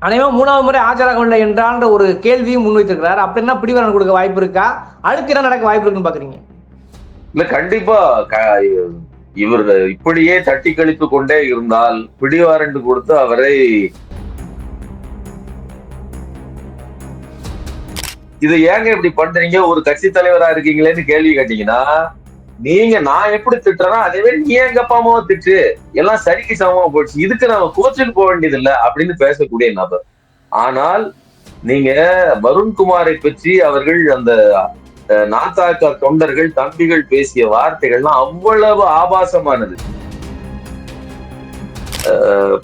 அனைவரும் மூணாவது முறை ஆஜராகவில்லை என்றான்ற ஒரு கேள்வியும் முன்வைத்திருக்கிறார். அப்படின்னா பிடிவாரன் கொடுக்க வாய்ப்பு இருக்கா? அடுத்து என்ன நடக்க வாய்ப்பு இருக்குன்னு பாக்குறீங்க? இல்ல கண்டிப்பா க- இவர் இப்படியே தட்டி கழித்து கொண்டே இருந்தால் பிடிவாரண்டு கொடுத்து அவரை இது ஏங்க இப்படி பண்றீங்க? ஒரு கட்சி தலைவரா இருக்கீங்களேன்னு கேள்வி கேட்டீங்கன்னா நீங்க நான் எப்படி திட்டுறேன்னா அதே நீ எங்க அப்பா அம்மாவை திட்டு. எல்லாம் சரிக்கு சமமா போயிடுச்சு இதுக்கு நம்ம கோச்சுக்கு போக வேண்டியது இல்ல அப்படின்னு பேசக்கூடிய நபர். ஆனால் நீங்க வருண்குமாரை பற்றி அவர்கள் அந்த நாத்தாக்கா தொண்டர்கள் தம்பிகள் பேசிய வார்த்தைகள்லாம் அவ்வளவு ஆபாசமானது.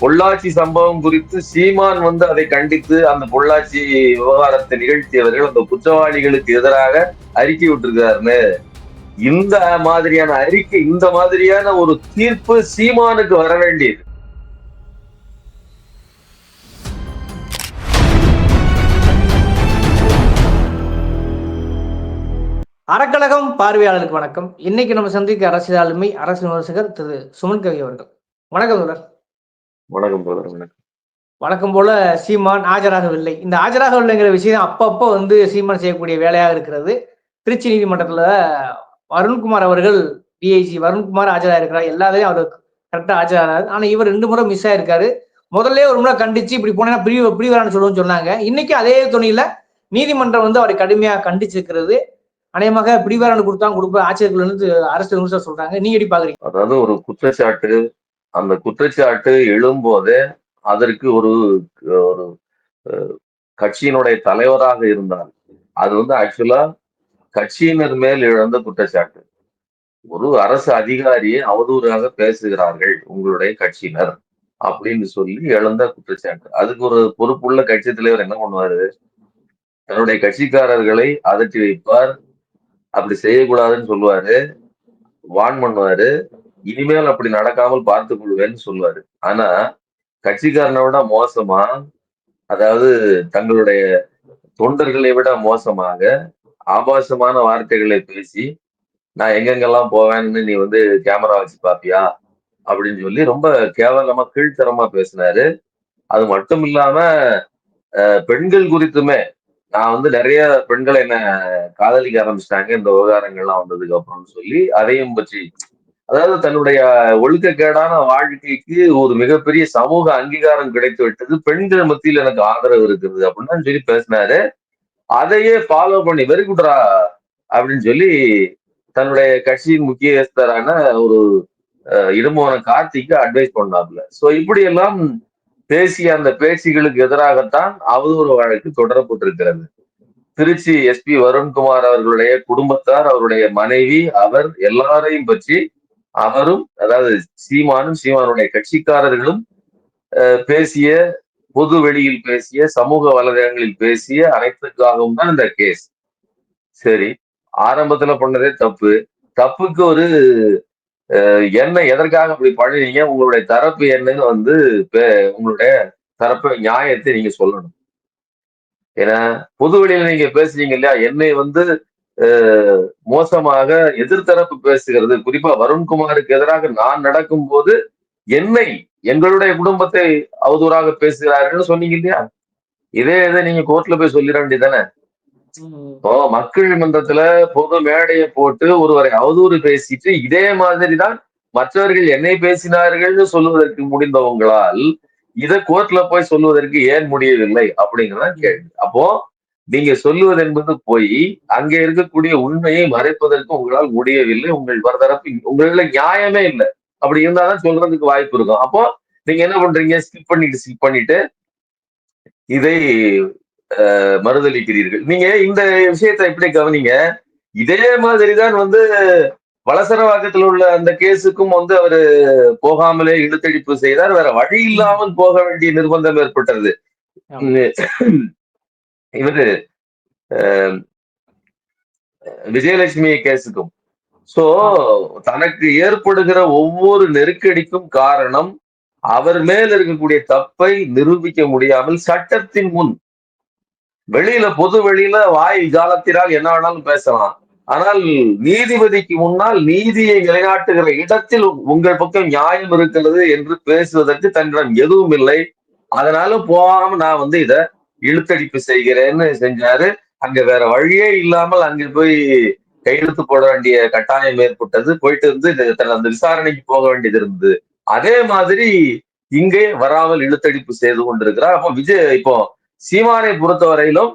பொள்ளாச்சி சம்பவம் குறித்து சீமான் வந்து அதை கண்டித்து அந்த பொள்ளாச்சி விவகாரத்தை நிகழ்த்தியவர்கள் அந்த குற்றவாளிகளுக்கு எதிராக அறிக்கை விட்டுருக்காருன்னு இந்த மாதிரியான அறிக்கை இந்த மாதிரியான ஒரு தீர்ப்பு சீமானுக்கு வர வேண்டியது. அறக்கழகம் பார்வையாளருக்கு வணக்கம். இன்னைக்கு நம்ம சந்திக்க அரசியல் ஆளுமை அரசு விமர்சகர் திரு சுமன் கவி அவர்கள். வணக்கம் தொடர் வணக்கம் வணக்கம். வழக்கம் போல சீமான் ஆஜராகவில்லை இந்த ஆஜராகவில்லைங்கிற விஷயம் அப்பப்போ வந்து சீமான் செய்யக்கூடிய வேலையாக இருக்கிறது. திருச்சி நீதிமன்றத்துல வருண்குமார் அவர்கள் டிஐஜி வருண்குமார் ஆஜராக இருக்கிறார் எல்லாத்தையும் அவர் கரெக்டாக ஆஜராகிறார் ஆனால் இவர் ரெண்டு முறை மிஸ் ஆயிருக்காரு. முதல்ல ஒரு முறை கண்டிச்சு இப்படி போனேன்னா பிரி பிரிவரான்னு சொல்லுவோம்னு சொன்னாங்க. இன்னைக்கு அதே துணியில நீதிமன்றம் வந்து அவரை கடுமையாக கண்டிச்சிருக்கிறது. அநேகமாக பிடிவாரன் கொடுத்தா கொடுப்ப ஆட்சியர்கள் வந்து அரசு விமர்சனம் சொல்றாங்க. நீங்க எப்படி பாக்குறீங்க? அதாவது ஒரு குற்றச்சாட்டு அந்த குற்றச்சாட்டு எழும்போதே அதற்கு ஒரு ஒரு கட்சியினுடைய தலைவராக இருந்தால் அது வந்து ஆக்சுவலா கட்சியினர் மேல் இழந்த குற்றச்சாட்டு. ஒரு அரசு அதிகாரியை அவதூறாக பேசுகிறார்கள் உங்களுடைய கட்சியினர் அப்படின்னு சொல்லி இழந்த குற்றச்சாட்டு. அதுக்கு ஒரு பொறுப்புள்ள கட்சி தலைவர் என்ன பண்ணுவாரு? தன்னுடைய கட்சிக்காரர்களை அதட்டி வைப்பார். அப்படி செய்யக்கூடாதுன்னு சொல்லுவாரு. வான் பண்ணுவாரு. இனிமேல் அப்படி நடக்காமல் பார்த்துக் கொள்வேன்னு சொல்லுவாரு. ஆனா கட்சிக்காரனை விட மோசமா அதாவது தங்களுடைய தொண்டர்களை விட மோசமாக ஆபாசமான வார்த்தைகளை பேசி நான் எங்கெங்கெல்லாம் போவேன்னு நீ வந்து கேமரா வச்சு பாப்பியா? அப்படின்னு சொல்லி ரொம்ப கேவலமா கீழ்த்தரமா பேசினாரு. அது மட்டும் இல்லாம பெண்கள் குறித்துமே நான் வந்து நிறைய பெண்களை என்ன காதலிக்க ஆரம்பிச்சிட்டாங்க. இந்த விவகாரங்கள்லாம் வந்ததுக்கு அப்புறம்னு சொல்லி அதையும் பற்றி அதாவது தன்னுடைய ஒழுக்கக்கேடான வாழ்க்கைக்கு ஒரு மிகப்பெரிய சமூக அங்கீகாரம் கிடைத்து விட்டது. பெண்கள் மத்தியில் எனக்கு ஆதரவு இருக்குது அப்படின்னு சொல்லி பேசினாரு. அதையே ஃபாலோ பண்ணி வெரி குட்ரா அப்படின்னு சொல்லி தன்னுடைய கட்சியின் முக்கியஸ்தரான ஒரு அஹ், கார்த்திக்கு அட்வைஸ் பண்ணாப்ல சோ இப்படி எல்லாம் பேசிய அந்த பேச்சுகளுக்கு எதிராகத்தான் அவதூறு வழக்கு தொடரப்பட்டிருக்கிறது. திருச்சி எஸ்பி வருண்குமார் அவர்களுடைய குடும்பத்தார் அவருடைய மனைவி அவர் எல்லாரையும் பற்றி அவரும் அதாவது சீமானும் சீமானுடைய கட்சிக்காரர்களும் அஹ், பேசிய பொது வெளியில் பேசிய சமூக வலைதளங்களில் பேசிய அனைத்துக்காகவும் தான் இந்த கேஸ் சரி ஆரம்பத்துல பண்ணதே தப்பு. தப்புக்கு ஒரு என்ன எதற்காக இப்படி பண்ணுறீங்க உங்களுடைய தரப்பு என்னன்னு வந்து பே- உங்களுடைய தரப்பு நியாயத்தை நீங்க சொல்லணும். ஏன்னா பொது வெளியில நீங்க பேசுறீங்க இல்லையா? என்னை வந்து மோசமாக எதிர்த்தரப்பு பேசுகிறது. குறிப்பா வருண்குமாருக்கு எதிராக நான் நடக்கும்போது என்னை எங்களுடைய குடும்பத்தை அவதூறாக பேசுகிறார்கள்னு சொன்னீங்க இல்லையா? இதே இதை நீங்க கோர்ட்ல போய் சொல்லிட வேண்டியதானே இப்போ மக்கள் மன்றத்துல பொது மேடையை போட்டு ஒருவரை அவதூறு பேசிட்டு இதே மாதிரிதான் மற்றவர்கள் என்னை பேசினார்கள்னு சொல்லுவதற்கு முடிந்தவங்களால் இதை கோர்ட்ல போய் சொல்லுவதற்கு ஏன் முடியவில்லை அப்படிங்கிறதான் கேள்வி. அப்போ நீங்க சொல்லுவது என்பது போய் அங்கே இருக்கக்கூடிய உண்மையை மறைப்பதற்கு உங்களால் முடியவில்லை உங்கள் வரதரப்பு உங்கள நியாயமே இல்லை. அப்படி இருந்தாதான் சொல்றதுக்கு வாய்ப்பு இருக்கும். அப்போ நீங்க என்ன பண்றீங்க? ஸ்கிப் பண்ணிட்டு ஸ்கிப் பண்ணிட்டு இதை மறுதளிக்கிறீர்கள் நீங்க இந்த விஷயத்தை எப்படி கவனிங்க? இதே மாதிரிதான் வந்து வலசரவாக்கத்தில் உள்ள அந்த கேஸுக்கும் வந்து அவரு போகாமலே இழுத்தடிப்பு செய்தார். வேற வழி இல்லாமல் போக வேண்டிய நிர்பந்தம் ஏற்பட்டது. இவரு விஜயலட்சுமி கேஸுக்கும் சோ தனக்கு ஏற்படுகிற ஒவ்வொரு நெருக்கடிக்கும் காரணம் அவர் மேல் இருக்கக்கூடிய தப்பை நிரூபிக்க முடியாமல் சட்டத்தின் முன். வெளியில பொது வெளியில வாய் ஜாலத்தினால் என்ன வேணாலும் பேசலாம். ஆனால் நீதிபதிக்கு முன்னால் நீதியை நிலைநாட்டுகிற இடத்தில் உங்கள் பக்கம் நியாயம் இருக்கிறது என்று பேசுவதற்கு தன்னிடம் எதுவும் இல்லை. அதனால போகாம நான் வந்து இத இழுத்தடிப்பு செய்கிறேன்னு செஞ்சாரு. அங்க வேற வழியே இல்லாமல் அங்க போய் கையெழுத்து போட வேண்டிய கட்டாயம் ஏற்பட்டது. போயிட்டு இருந்து அந்த விசாரணைக்கு போக வேண்டியது இருந்தது. அதே மாதிரி இங்கே வராமல் இழுத்தடிப்பு செய்து கொண்டிருக்கிறார். அப்போ விஜய் இப்போ சீமானை பொறுத்தவரையிலும்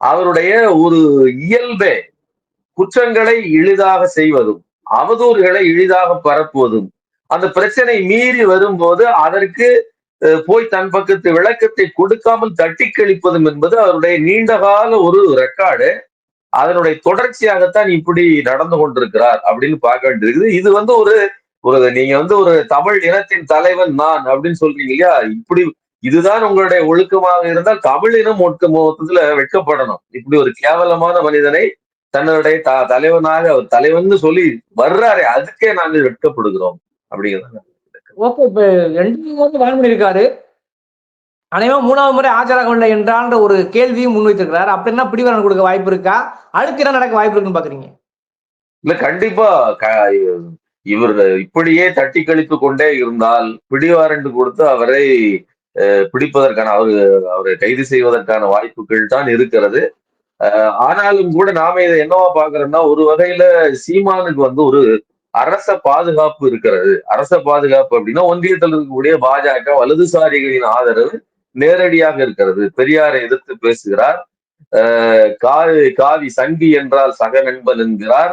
அவருடைய ஒரு இயல்பே குற்றங்களை எளிதாக செய்வதும் அவதூறுகளை எளிதாக பரப்புவதும் அந்த பிரச்சனை மீறி வரும்போது அதற்கு போய் தன் பக்கத்து விளக்கத்தை கொடுக்காமல் தட்டி கழிப்பதும் என்பது அவருடைய நீண்டகால ஒரு ரெக்கார்டு அதனுடைய தொடர்ச்சியாகத்தான் இப்படி நடந்து கொண்டிருக்கிறார் அப்படின்னு பார்க்க வேண்டியிருக்குது. இது வந்து ஒரு ஒரு நீங்க வந்து ஒரு தமிழ் இனத்தின் தலைவன் நான் அப்படின்னு சொல்றீங்க இல்லையா? இப்படி இதுதான் உங்களுடைய ஒழுக்கமாக இருந்தால் தமிழ் இனம் ஒட்டு மொத்தத்துல வெட்கப்படணும். இப்படி ஒரு கேவலமான மனிதனை தன்னுடைய த- தலைவனாக அவர் தலைவன் சொல்லி வர்றாரே அதுக்கே நாங்கள் வெட்கப்படுகிறோம். அப்படிங்கிறத ஓகே இப்ப ரெண்டு வான் பண்ணியிருக்காரு அனைவரும் மூணாவது முறை ஆஜராகவில்லை என்றான்ற ஒரு கேள்வியும் முன்வைத்திருக்கிறார். அப்படின்னா பிடிவாரன் கொடுக்க வாய்ப்பு இருக்கா? அடுத்து என்ன நடக்க வாய்ப்பு இருக்குன்னு பாக்குறீங்க? இல்ல கண்டிப்பா க- இவர் இப்படியே தட்டி கழித்து கொண்டே இருந்தால் பிடிவாரண்டு கொடுத்து அவரை பிடிப்பதற்கான அவரு அவரை கைது செய்வதற்கான வாய்ப்புகள் தான் இருக்கிறது. ஆனாலும் கூட நாம இதை என்னவா பாக்குறோம்னா ஒரு வகையில சீமானுக்கு வந்து ஒரு அரச பாதுகாப்பு இருக்கிறது. அரச பாதுகாப்பு அப்படின்னா ஒன்றியத்தில் இருக்கக்கூடிய பாஜக வலதுசாரிகளின் ஆதரவு நேரடியாக இருக்கிறது. பெரியாரை எதிர்த்து பேசுகிறார். காவி காவி சங்கி என்றால் சக நண்பன் என்கிறார்.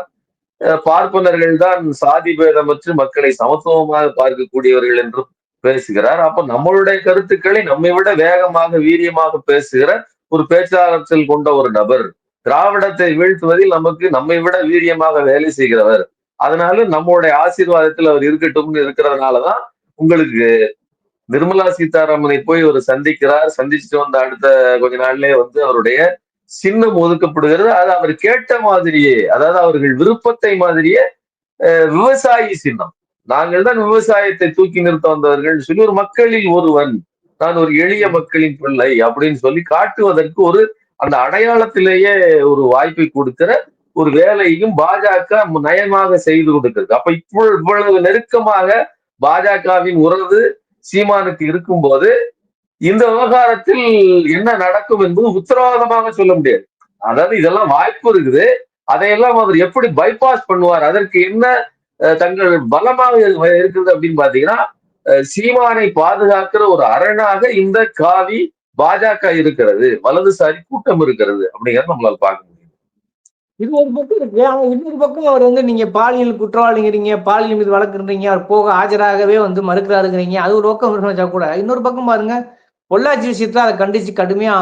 அஹ் பார்ப்பனர்கள் தான் சாதி பேதமற்று மக்களை சமத்துவமாக பார்க்கக்கூடியவர்கள் என்று பேசுகிறார். அப்ப நம்மளுடைய கருத்துக்களை நம்மை விட வேகமாக வீரியமாக பேசுகிற ஒரு பேச்சாளத்தில் கொண்ட ஒரு நபர் திராவிடத்தை வீழ்த்துவதில் நமக்கு நம்மை விட வீரியமாக வேலை செய்கிறவர். அதனால நம்மளுடைய ஆசீர்வாதத்தில் அவர் இருக்கட்டும்னு இருக்கிறதுனாலதான் உங்களுக்கு நிர்மலா சீதாராமனை போய் ஒரு சந்திக்கிறார். சந்திச்சுட்டு வந்த அடுத்த கொஞ்ச நாள்லயே வந்து அவருடைய சின்னம் ஒதுக்கப்படுகிறது. அது அவர் கேட்ட மாதிரியே அதாவது அவர்கள் விருப்பத்தை மாதிரியே விவசாயி சின்னம். நாங்கள் தான் விவசாயத்தை தூக்கி நிறுத்த வந்தவர்கள். சொல்லி ஒரு மக்களில் ஒருவன் நான் ஒரு எளிய மக்களின் பிள்ளை அப்படின்னு சொல்லி காட்டுவதற்கு ஒரு அந்த அடையாளத்திலேயே ஒரு வாய்ப்பை கொடுக்கிற ஒரு வேலையும் பாஜக நயமாக செய்து கொடுக்கிறது அப்ப இப்போ இவ்வளவு நெருக்கமாக பாஜகவின் உறவு சீமானுக்கு இருக்கும்போது இந்த விவகாரத்தில் என்ன நடக்கும் என்பது உத்தரவாதமாக சொல்ல முடியாது. அதாவது இதெல்லாம் வாய்ப்பு இருக்குது. அதையெல்லாம் அவர் எப்படி பைபாஸ் பண்ணுவார்? அதற்கு என்ன தங்கள் பலமாக இருக்கிறது இருக்குது அப்படின்னு பாத்தீங்கன்னா சீமானை பாதுகாக்கிற ஒரு அரணாக இந்த காவி பாஜக இருக்கிறது. வலதுசாரி கூட்டம் இருக்கிறது அப்படிங்கிறத நம்மளால் பார்க்க முடியும். இது ஒரு பக்கம் இருக்கு. ஆனா இன்னொரு பக்கம் அவர் வந்து நீங்க பாலியல் குற்றவாளிங்கிறீங்க பாலியல் மீது வழக்குறீங்க அவர் போக ஆஜராகவே வந்து மறுக்கிறாருங்கிறீங்க. அது ஒரு பக்கம் வச்சா கூட. இன்னொரு பக்கம் பாருங்க பொள்ளாச்சி விஷயத்துல அதை கண்டிச்சு கடுமையா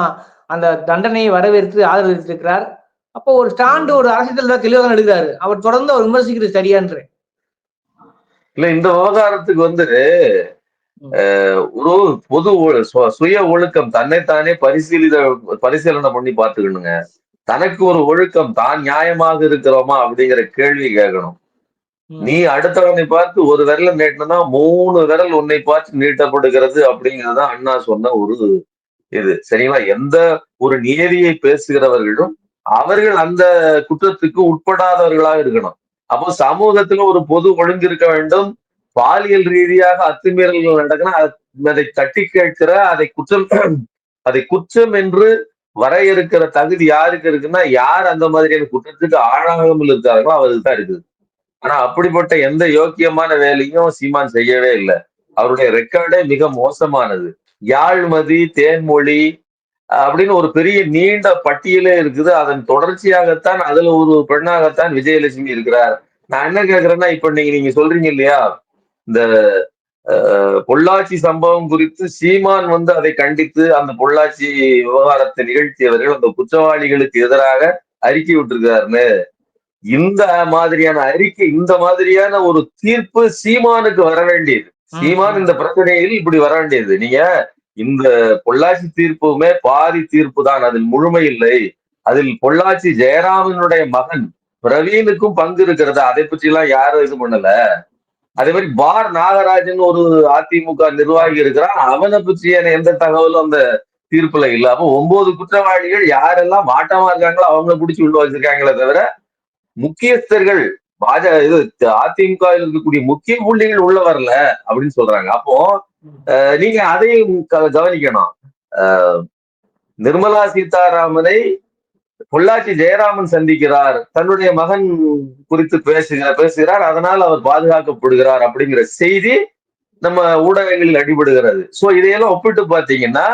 அந்த தண்டனையை வரவேற்று ஆதரவித்திருக்கிறார் அப்போ ஒரு ஸ்டாண்டு ஒரு அரசியல் தெளிவாக தான் எடுக்கிறாரு. அவர் தொடர்ந்து அவர் விமர்சிக்கிறது சரியான்ற. இல்ல இந்த விவகாரத்துக்கு வந்து ஒரு பொது சுய ஒழுக்கம் தன்னைத்தானே பரிசீலித பரிசீலனை பண்ணி பார்த்துக்கணுங்க. தனக்கு ஒரு ஒழுக்கம் தான் நியாயமாக இருக்கிறோமா அப்படிங்கிற கேள்வி கேட்கணும். நீ அடுத்தவனை பார்த்து ஒரு விரல நீட்டினா மூணு விரல் உன்னை பார்த்து நீட்டப்படுகிறது அப்படிங்கறதுதான் அண்ணா சொன்ன ஒரு இது. சரிங்களா? எந்த ஒரு நியதியை பேசுகிறவர்களும் அவர்கள் அந்த குற்றத்துக்கு உட்படாதவர்களாக இருக்கணும். அப்போ சமூகத்துல ஒரு பொது ஒழுங்கு இருக்க வேண்டும். பாலியல் ரீதியாக அத்துமீறல்கள் நடக்கணும் அது- அதை தட்டி கேட்கிற அதை குற்றம் அதை குற்றம் என்று வரையறுக்கிற தகுதி யாருக்கு இருக்குன்னா யார் அந்த மாதிரியான குற்றத்துக்கு ஆளாகாமல் இருக்கார்களோ அவருக்கு தான் இருக்குது. ஆனா அப்படிப்பட்ட எந்த யோக்கியமான வேலையும் சீமான் செய்யவே இல்லை. அவருடைய ரெக்கார்டே மிக மோசமானது. யாழ்மதி தேன்மொழி அப்படின்னு ஒரு பெரிய நீண்ட பட்டியலே இருக்குது. அதன் தொடர்ச்சியாகத்தான் அதுல ஒரு பெண்ணாகத்தான் விஜயலட்சுமி இருக்கிறார். நான் என்ன கேக்குறேன்னா இப்ப நீங்க நீங்க சொல்றீங்க இல்லையா? இந்த பொள்ளாச்சி சம்பவம் குறித்து சீமான் வந்து அதை கண்டித்து அந்த பொள்ளாச்சி விவகாரத்தை நிகழ்த்தியவர்கள் அந்த குற்றவாளிகளுக்கு எதிராக அறிக்கை விட்டிருக்காருன்னு இந்த மாதிரியான அறிக்கை இந்த மாதிரியான ஒரு தீர்ப்பு சீமானுக்கு வர வேண்டியது. சீமான் இந்த பிரச்சனையில் இப்படி வர வேண்டியது. நீங்க இந்த பொள்ளாச்சி தீர்ப்புமே பாதி தீர்ப்பு தான். அதில் முழுமை இல்லை. அதில் பொள்ளாச்சி ஜெயராமனுடைய மகன் பிரவீனுக்கும் பங்கு இருக்கிறது? அதை பற்றி எல்லாம் யாரும் இது பண்ணல. அதே மாதிரி பார் நாகராஜன் ஒரு அதிமுக நிர்வாகி இருக்கிறான் அவனை பற்றிய எந்த தகவலும் அந்த தீர்ப்புல இல்ல. அப்போ ஒன்பது குற்றவாளிகள் யாரெல்லாம் மாட்டமா இருக்காங்களோ அவங்கள பிடிச்சி உள்ள வச்சிருக்காங்களே தவிர முக்கியஸ்தர்கள் பாஜ இது அதிமுக இருக்கக்கூடிய முக்கிய புள்ளிகள் உள்ள வரல அப்படின்னு சொல்றாங்க. அப்போ நீங்க அதையும் க- கவனிக்கணும். நிர்மலா சீதாராமனை பொள்ளாச்சி ஜெயராமன் சந்திக்கிறார் தன்னுடைய மகன் குறித்து பேசுகிறார் பேசுகிறார் அதனால் அவர் பாதுகாக்கப்படுகிறார் அப்படிங்கிற செய்தி நம்ம ஊடகங்களில் அடிபடுகிறது. சோ இதையெல்லாம் ஒப்பிட்டு பாத்தீங்கன்னா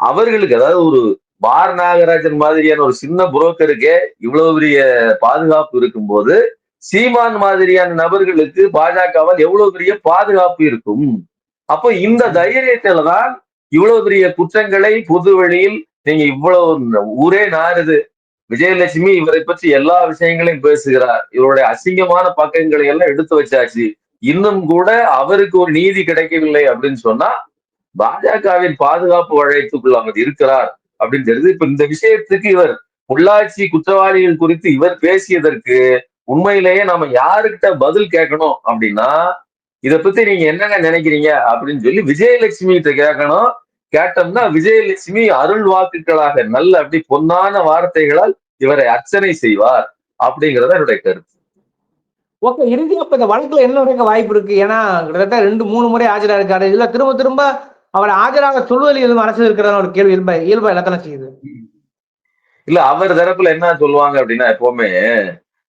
அவர்களுக்கு அதாவது ஒரு பார் நாகராஜன் மாதிரியான ஒரு சின்ன புரோக்கருக்கே இவ்வளவு பெரிய பாதுகாப்பு இருக்கும்போது சீமான் மாதிரியான நபர்களுக்கு பாஜகவால் எவ்வளவு பெரிய பாதுகாப்பு இருக்கும்? அப்போ இந்த தைரியத்துல தான் இவ்வளவு பெரிய குற்றங்களை பொது வழியில் நீங்க இவ்வளவு ஊரே நாறுது விஜயலட்சுமி இவரை பற்றி எல்லா விஷயங்களையும் பேசுகிறார். இவருடைய அசிங்கமான பக்கங்களை எல்லாம் எடுத்து வச்சாச்சு. இன்னும் கூட அவருக்கு ஒரு நீதி கிடைக்கவில்லை அப்படின்னு சொன்னா பாஜகவின் பாதுகாப்பு வளையத்துக்குள் அவர் இருக்கிறார் அப்படின்னு தெரியுது. இப்ப இந்த விஷயத்துக்கு இவர் பொள்ளாச்சி குற்றவாளிகள் குறித்து இவர் பேசியதற்கு உண்மையிலேயே நாம யாருக்கிட்ட பதில் கேட்கணும் அப்படின்னா இத பத்தி நீங்க என்னங்க நினைக்கிறீங்க அப்படின்னு சொல்லி விஜயலட்சுமி கிட்ட கேட்கணும். கேட்டோம்னா விஜயலட்சுமி அருள் வாக்குகளாக நல்ல அப்படி பொன்னான வார்த்தைகளால் இவரை அர்ச்சனை செய்வார் அப்படிங்கறத என்னுடைய கருத்து. ஓகே இறுதி அப்ப இந்த வழக்குல என்ன வரைக்கும் வாய்ப்பு இருக்கு? ஏன்னா கிட்டத்தட்ட ரெண்டு மூணு முறை ஆஜரா இருக்காரு. இதுல திரும்ப திரும்ப அவர் ஆஜராக சொல்வதில் எதுவும் அரசு இருக்கிறதா ஒரு கேள்வி இயல்பா இயல்பா எல்லாத்தானே செய்யுது? இல்ல அவர் தரப்புல என்ன சொல்லுவாங்க அப்படின்னா எப்பவுமே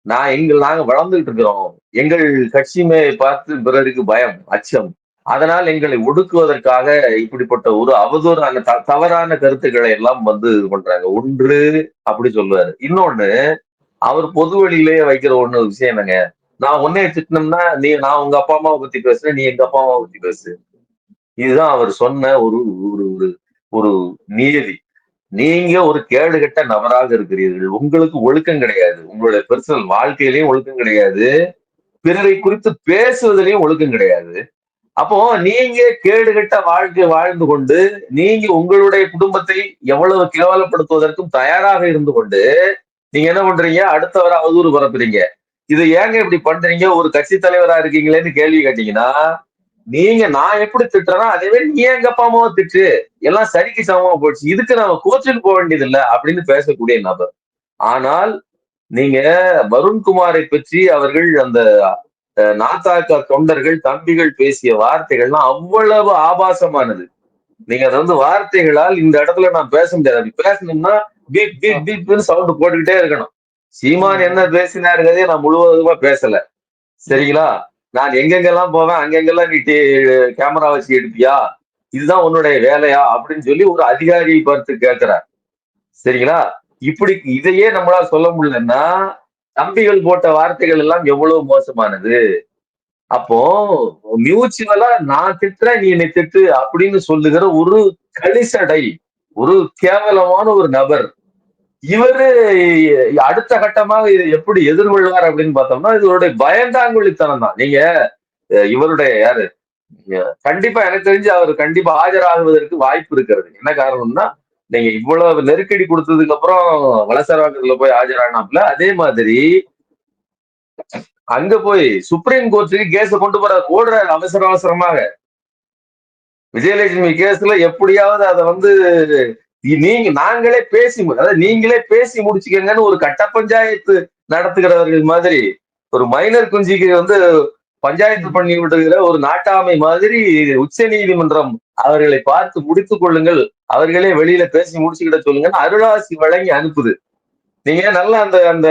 நான் எங்கள் நாங்க வளர்ந்துகிட்டு இருக்கிறோம். எங்கள் கட்சியுமே பார்த்து பிறருக்கு பயம் அச்சம். அதனால் எங்களை ஒடுக்குவதற்காக இப்படிப்பட்ட ஒரு அவதூறான த- தவறான கருத்துக்களை எல்லாம் வந்து இது பண்றாங்க. ஒன்று அப்படி சொல்லுவாரு. இன்னொன்னு அவர் பொது வெளியிலேயே வைக்கிற ஒண்ணு விஷயம் என்னங்க? நான் உன்னைய திட்டினோம்னா நீ நான் உங்க அப்பா அம்மாவை பத்தி பேசுறேன் நீ எங்க அப்பா அம்மாவை பத்தி பேசு. இதுதான் அவர் சொன்ன ஒரு ஒரு ஒரு ஒரு நியதி. நீங்க ஒரு கேடுகெட்ட நபராக இருக்கிறீர்கள். உங்களுக்கு ஒழுக்கம் கிடையாது. உங்களுடைய பர்சனல் வாழ்க்கையிலயும் ஒழுக்கம் கிடையாது. பிறரை குறித்து பேசுவதிலையும் ஒழுக்கம் கிடையாது. அப்போ நீங்க கேடுகட்ட வாழ்க்கை வாழ்ந்து கொண்டு நீங்க உங்களுடைய குடும்பத்தை எவ்வளவு கேவலப்படுத்துவதற்கும் தயாராக இருந்து கொண்டு நீங்க என்ன பண்றீங்க? அடுத்தவரை அவதூறு பரப்புறீங்க. இது ஏங்க இப்படி பண்றீங்க? ஒரு கட்சி தலைவரா இருக்கீங்களேன்னு கேள்வி கேட்டீங்கன்னா நீங்க நான் எப்படி திட்டுறேன்னா அதே மாதிரி நீ எங்க அப்பா அம்மாவை திட்டு. எல்லாம் சரிக்கு சமமா போயிடுச்சு. இதுக்கு நம்ம கோச்சுட்டு போக வேண்டியது இல்லை அப்படின்னு பேசக்கூடிய நபர். ஆனால் நீங்க வருண்குமாரை பற்றி அவர்கள் அந்த நாத்தாக்கா தொண்டர்கள் தம்பிகள் பேசிய வார்த்தைகள்லாம் அவ்வளவு ஆபாசமானது. நீங்க அதை வந்து வார்த்தைகளால் இந்த இடத்துல நான் பேச முடியாது. அப்படி பேசணும்னா பீப் பீப் பீப்னு சவுண்டு போட்டுக்கிட்டே இருக்கணும். சீமான் என்ன பேசினாருங்கிறதே நான் முழுவதுமா பேசல. சரிங்களா? நான் எங்கெங்கெல்லாம் போவேன் அங்கெங்கெல்லாம் நீ கேமரா வச்சு எடுப்பியா? இதுதான் உன்னுடைய வேலையா? அப்படின்னு சொல்லி ஒரு அதிகாரியை பார்த்து கேட்கிறார். சரிங்களா? இப்படி இதையே நம்மளால சொல்ல முடியலன்னா தம்பிகள் போட்ட வார்த்தைகள் எல்லாம் எவ்வளவு மோசமானது? அப்போ மியூச்சுவலா நான் திட்டுறேன் நீ என்னை திட்டு அப்படின்னு சொல்லுகிற ஒரு கலிசடை ஒரு கேவலமான ஒரு நபர் இவரு அடுத்த கட்டமாக இதை எப்படி எதிர்கொள்வார் அப்படின்னு பார்த்தோம்னா இவருடைய பயந்தாங்குழித்தனம் தான். நீங்க இவருடைய யாரு? கண்டிப்பா எனக்கு தெரிஞ்சு அவர் கண்டிப்பா ஆஜராகுவதற்கு வாய்ப்பு இருக்கிறது. என்ன காரணம்னா நீங்க இவ்வளவு நெருக்கடி கொடுத்ததுக்கு அப்புறம் வலசரவாக்கத்துல போய் ஆஜரானாப்ல அதே மாதிரி அங்க போய் சுப்ரீம் கோர்ட்டுக்கு கேஸ கொண்டு போற ஓடுறாரு அவசர அவசரமாக. விஜயலட்சுமி கேஸ்ல எப்படியாவது அதை வந்து நீங்க நாங்களே பேசி மு- அதாவது நீங்களே பேசி முடிச்சுக்கங்கன்னு ஒரு கட்ட பஞ்சாயத்து நடத்துகிறவர்கள் மாதிரி ஒரு மைனர் குஞ்சிக்கு வந்து பஞ்சாயத்து பண்ணி விடுகிற ஒரு நாட்டாமை மாதிரி உச்ச நீதிமன்றம் அவர்களை பார்த்து முடித்துக் கொள்ளுங்கள். அவர்களே வெளியில பேசி முடிச்சுக்கிட சொல்லுங்கன்னு அருளாசி வழங்கி அனுப்புது. நீங்க நல்லா அந்த அந்த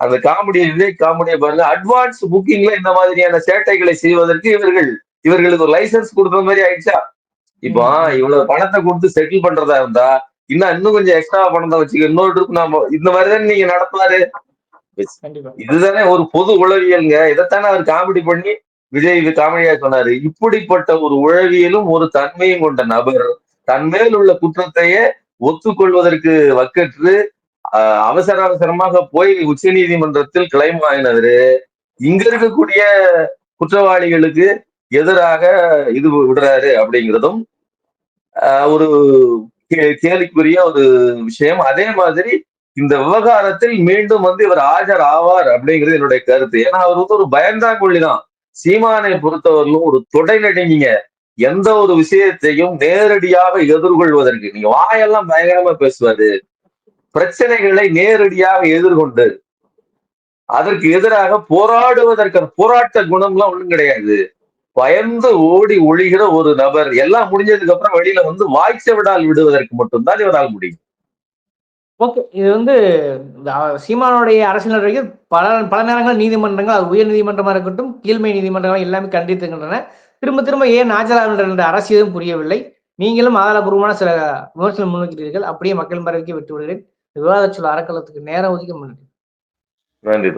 அந்த காமெடி விவேக் காமெடியை பாருங்க. அட்வான்ஸ் புக்கிங்ல இந்த மாதிரியான சேட்டைகளை செய்வதற்கு இவர்கள் இவர்களுக்கு ஒரு லைசன்ஸ் கொடுத்த மாதிரி ஆயிடுச்சா? இப்போ இவ்வளவு பணத்தை கொடுத்து செட்டில் பண்றதா இருந்தா இன்னும் இன்னும் கொஞ்சம் எக்ஸ்ட்ரா பணத்தை வச்சுக்க இன்னொரு trip நாம இந்த மாதிரிதான் நீங்க நடத்துவாரு இதுதானே ஒரு பொது உளவியல்ங்க. இதைத்தானே அவர் காமெடி பண்ணி விஜய் காமெடியா சொன்னாரு. இப்படிப்பட்ட ஒரு உளவியலும் ஒரு தன்மையும் கொண்ட நபர் தன் மேல் உள்ள குற்றத்தையே ஒத்துக்கொள்வதற்கு வக்கற்று அவசர அவசரமாக போய் உச்ச நீதிமன்றத்தில் கிளைம் வாங்கினவரு. இங்க இருக்கக்கூடிய குற்றவாளிகளுக்கு எதிராக இது விடுறாரு அப்படிங்கிறதும் ஒரு கேலிக்குரிய ஒரு விஷயம். அதே மாதிரி இந்த விவகாரத்தில் மீண்டும் வந்து இவர் ஆஜர் ஆவார் அப்படிங்கிறது என்னுடைய கருத்து. ஏன்னா அவர் வந்து ஒரு பயந்தாங்குள்ளி தான். சீமானை பொறுத்தவரையிலும் ஒரு தொடை நடுங்கிங்க. எந்த ஒரு விஷயத்தையும் நேரடியாக எதிர்கொள்வதற்கு. நீங்க வாயெல்லாம் பயங்கரமா பேசுவாரு. பிரச்சனைகளை நேரடியாக எதிர்கொண்டு அதற்கு எதிராக போராடுவதற்கான போராட்ட குணம்லாம் ஒண்ணும் கிடையாது. பயந்து ஓடி ஒழிகிற ஒரு நபர் எல்லாம் முடிஞ்சதுக்கு அப்புறம் வெளியில வந்து வாய்ச்ச விடால் விடுவதற்கு மட்டும்தான் இவரால் முடியும். ஓகே இது வந்து சீமானுடைய அரசியல் நடவடிக்கை பல பல நேரங்கள் நீதிமன்றங்கள் அது உயர் நீதிமன்றமா இருக்கட்டும் கீழ்மை நீதிமன்றங்கள் எல்லாமே கண்டித்துக்கின்றன திரும்ப திரும்ப ஏன் ஆஜராகின்ற என்ற அரசியலும் புரியவில்லை? நீங்களும் ஆதாரபூர்வமான சில விமர்சனம் முன்வைக்கிறீர்கள். அப்படியே மக்கள் பரவிக்கு விட்டு விடுகிறேன் விவாத சொல்ல அறக்கலத்துக்கு நேரம் ஒதுக்க முன்னாடி நன்றி